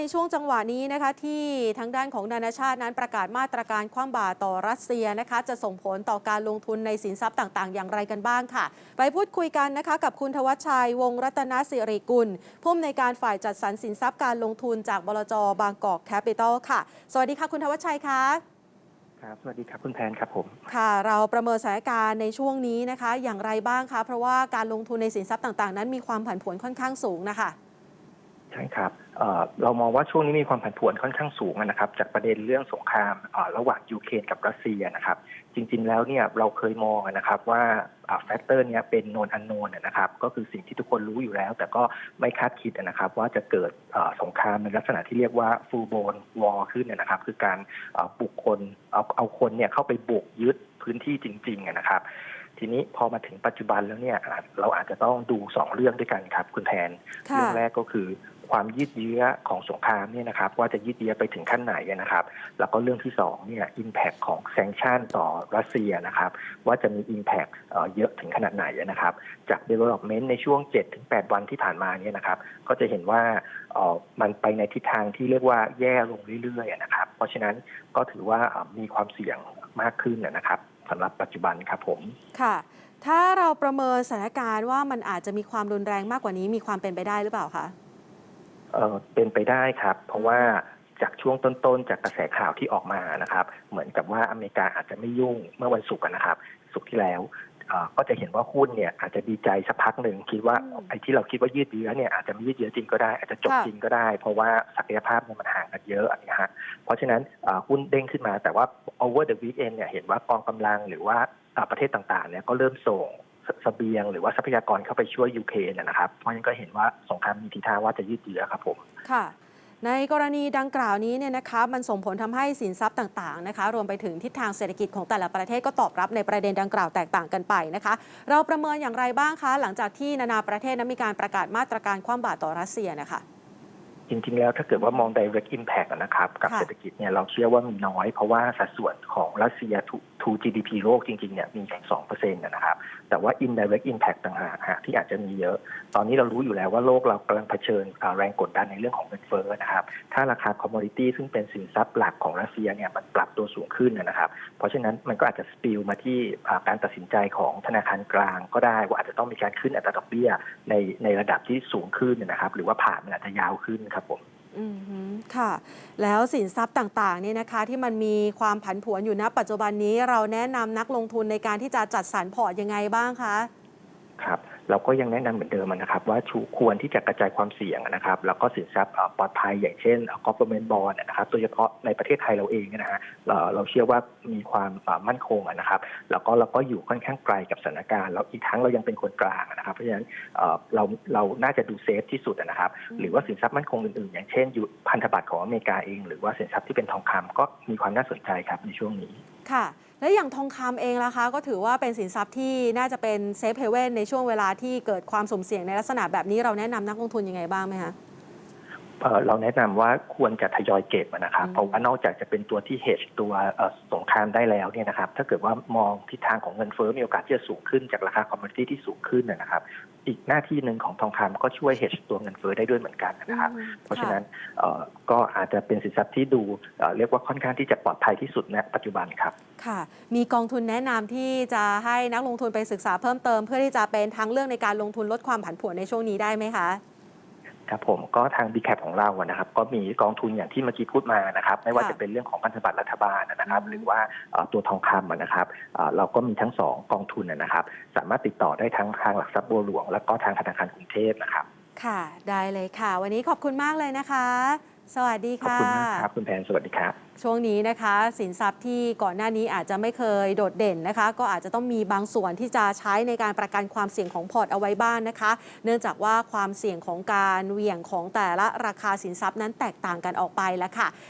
ในช่วงจังหวะนี้นะคะที่ทางด้านของนานาชาตินั้นประกาศมาตรการคว่ำบาตรต่อรัสเซียนะคะ จะส่งผลต่อการลงทุนในสินทรัพย์ต่างๆ อย่างไรกันบ้างค่ะ ไปพูดคุยกันนะคะกับคุณทวัชชัยวงศ์รัตนสิริกุลผู้อำนวยการฝ่ายจัดสรรสินทรัพย์การลงทุนจากบลจบางกอกแคปิตอลค่ะ สวัสดีค่ะคุณทวัชชัยคะครับสวัสดีครับคุณแพนครับผมค่ะ เราประเมินสถานการณ์ในช่วงนี้นะคะ อย่างไรบ้างคะเพราะว่าการลงทุนในสินทรัพย์ต่างๆ นั้นมีความผันผวนค่อนข้างสูงนะคะ ใช่ครับเอ่อเรามองว่าช่วงนี้มีความผันผวนค่อนข้างสูงนะครับ จากประเด็นเรื่องสงครามเอ่อระหว่างยูเครนกับรัสเซียนะครับ จริง ๆ แล้วเนี่ยเราเคยมองนะครับว่าแฟกเตอร์เนี้ยเป็นโนนอันโนนนะครับ ก็คือสิ่งที่ทุกคนรู้อยู่แล้ว แต่ก็ไม่คาดคิดนะครับว่าจะเกิดเอ่อสงครามในลักษณะที่เรียกว่า full blown war ขึ้นนะครับ คือการเอ่อบุกคนเอาเอาคนเนี่ยเข้าไปบุกยึดพื้นที่จริงๆนะครับทีนี้พอมาถึงปัจจุบันแล้วเนี่ยอาจเราอาจจะต้องดูสองเรื่องด้วยกันครับ คุณแทนค่ะเรื่องแรกก็คือ ความยืดเยื้อของสงครามเนี่ยนะครับว่าจะยืดเยื้อไปถึงขั้นไหนนะครับ แล้วก็เรื่องที่สองเนี่ยอิมแพคของแซงชันต่อรัสเซียนะครับว่าจะมีอิมแพคเยอะถึงขนาดไหนนะครับ จาก development ในช่วง 7-8 วันที่ผ่านมาเนี่ยนะครับ ก็จะเห็นว่ามันไปในทิศทางที่เรียกว่าแย่ลงเรื่อยๆนะครับ เพราะฉะนั้นก็ถือว่ามีความเสี่ยงมากขึ้นนะครับสำหรับปัจจุบันครับผม ค่ะ ถ้าเราประเมินสถานการณ์ว่ามันอาจจะมีความรุนแรงมากกว่านี้มีความเป็นไปได้หรือเปล่าคะ เอ่อเป็นไปได้ครับ เพราะว่าจากช่วงต้นๆ จากกระแสข่าวที่ออกมานะครับ เหมือนกับว่าอเมริกาอาจจะไม่ยุ่งเมื่อวันศุกร์อะนะครับศุกร์ที่แล้วเอ่อก็จะเห็นว่าหุ้นเนี่ยอาจจะดีใจสักพักหนึ่งคิดว่าอืมไอ้ที่เราคิดว่ายืดเยื้อเนี่ยอาจจะไม่ยืดเยื้อจริงก็ได้ อาจจะจบค่ะจริงก็ได้ เพราะว่าศักยภาพเนี่ยมันห่างกันเยอะอันนี้ฮะเพราะฉะนั้นเอ่อหุ้นเด้งขึ้นมาแต่ว่า over the weekend เนี่ยเห็นว่ากองกำลังหรือว่าเอ่อประเทศต่างๆเนี่ยก็เริ่มส่งเสเสบียงหรือว่าทรัพยากรเข้าไปช่วยยูเครนนะนะครับ เพราะฉะนั้นก็เห็นว่าสงครามมีทีท่าว่าจะยืดเยื้อครับผมค่ะ ในกรณีดังกล่าวนี้เนี่ยนะคะมันส่งผลทำให้สินทรัพย์ต่างๆนะคะ รวมไปถึงทิศทางเศรษฐกิจของแต่ละประเทศก็ตอบรับในประเด็นดังกล่าวแตกต่างกันไปนะคะ เราประเมินอย่างไรบ้างคะ หลังจากที่นานาประเทศนั้นมีการประกาศมาตรการคว่ำบาตรต่อรัสเซียนะคะจริงๆ แล้วถ้าเกิดว่ามอง direct impact อะนะครับ กับค่ะเศรษฐกิจเนี่ยเราเชื่อว่ามีน้อย เพราะว่าสัดส่วนของรัสเซีย to to GDP โลกจริงๆเนี่ยมีแค่สองเปอร์เซ็นต์นะครับ แต่ว่า indirect impact ต่างหากฮะที่อาจจะมีเยอะ ตอนนี้เรารู้อยู่แล้วว่าโลกเรากำลังเผชิญแรงกดดันในเรื่องของเงินเฟ้อนะครับ ถ้าราคา commodity ซึ่งเป็นสินทรัพย์หลักของรัสเซียเนี่ยมันปรับตัวสูงขึ้นนะครับ เพราะฉะนั้นมันก็อาจจะสปิลมาที่การตัดสินใจของธนาคารกลางก็ได้ว่าอาจจะต้องมีการขึ้นอัตราดอกเบี้ยในในระดับที่สูงขึ้นนะครับ หรือว่าผ่านมันอาจจะยาวขึ้นครับผม อืมค่ะ แล้วสินทรัพย์ต่างๆเนี่ยนะคะ ที่มันมีความผันผวนอยู่ณปัจจุบันนี้เราแนะนำนักลงทุนในการที่จะจัดสรรพอร์ตยังไงบ้างคะ ครับ เราก็ยังแนะนำเหมือนเดิมนะครับ ว่าชูควรที่จะกระจายความเสี่ยงนะครับ แล้วก็สินทรัพย์ปลอดภัยอย่างเช่น government bond นะครับโดยเฉพาะในประเทศไทยเราเองนะฮะเราเชื่อว่ามีความมั่นคงนะครับ แล้วก็เราก็อยู่ค่อนข้างไกลกับสถานการณ์แล้วอีกทั้งเรายังเป็นคนกลางนะครับ เพราะฉะนั้นเราเราน่าจะดูเซฟที่สุดนะครับ หรือว่าสินทรัพย์มั่นคงอื่นๆ อย่างเช่นยูพันธบัตรของอเมริกาเอง หรือว่าสินทรัพย์ที่เป็นทองคำก็มีความน่าสนใจครับในช่วงนี้ค่ะ และอย่างทองคำเองนะคะ ก็ถือว่าเป็นสินทรัพย์ที่น่าจะเป็นเซฟเฮเว่นในช่วงเวลาที่เกิดความสุ่มเสี่ยงในลักษณะแบบนี้เราแนะนำนักลงทุนยังไงบ้างไหมคะ เอ่อเราแนะนำว่าควรจะทยอยเก็บอะนะครับอืมเพราะว่านอกจากจะเป็นตัวที่ hedge ตัวเอ่อสงครามได้แล้วเนี่ยนะครับ ถ้าเกิดว่ามองทิศทางของเงินเฟ้อมีโอกาสที่จะสูงขึ้นจากราคาคอมม o ดิตี้ที่สูงขึ้นนะนะครับ อีกหน้าที่หนึ่งของทองคำก็ช่วย hedge ตัวเงินเฟ้อได้ด้วยเหมือนกันนะครับอืมเพราะฉะนั้นเอ่อก็อาจจะเป็นสินทรัพย์ที่ดูเอ่อเรียกว่าค่อนข้างที่จะปลอดภัยที่สุดณปัจจุบันครับค่ะ มีกองทุนแนะนำที่จะให้นักลงทุนไปศึกษาเพิ่มเติม เพื่อที่จะเป็นทางเลือกในการลงทุนลดความผันผวนในช่วงนี้ได้ไหมคะ ครับผมก็ทาง b c a p ของเราอะนะครับ ก็มีกองทุนอย่างที่เมื่อกี้พูดมานะครับ ไม่ว่าค่ะจะเป็นเรื่องของพันธบัตรรัฐบาลนะครับอืมหรือว่าเอ่อตัวทองคำอะนะครับเอ่อเราก็มีทั้งสองกองทุนอะนะครับ สามารถติดต่อได้ทั้งทางหลักทรัพย์บัวหลวง แล้วก็ทางธนาคารกรุงเทพนะครับ ค่ะ ได้เลยค่ะ วันนี้ขอบคุณมากเลยนะคะ สวัสดีขอบค่ะคุณมากครับ คุณแพนสวัสดีครับ ช่วงนี้นะคะ สินทรัพย์ที่ก่อนหน้านี้อาจจะไม่เคยโดดเด่นนะคะ ก็อาจจะต้องมีบางส่วนที่จะใช้ในการประกันความเสี่ยงของพอร์ตเอาไว้บ้างนนะคะ เนื่องจากว่าความเสี่ยงของการเหวี่ยงของแต่ละราคาสินทรัพย์นั้นแตกต่างกันออกไปแล้วค่ะ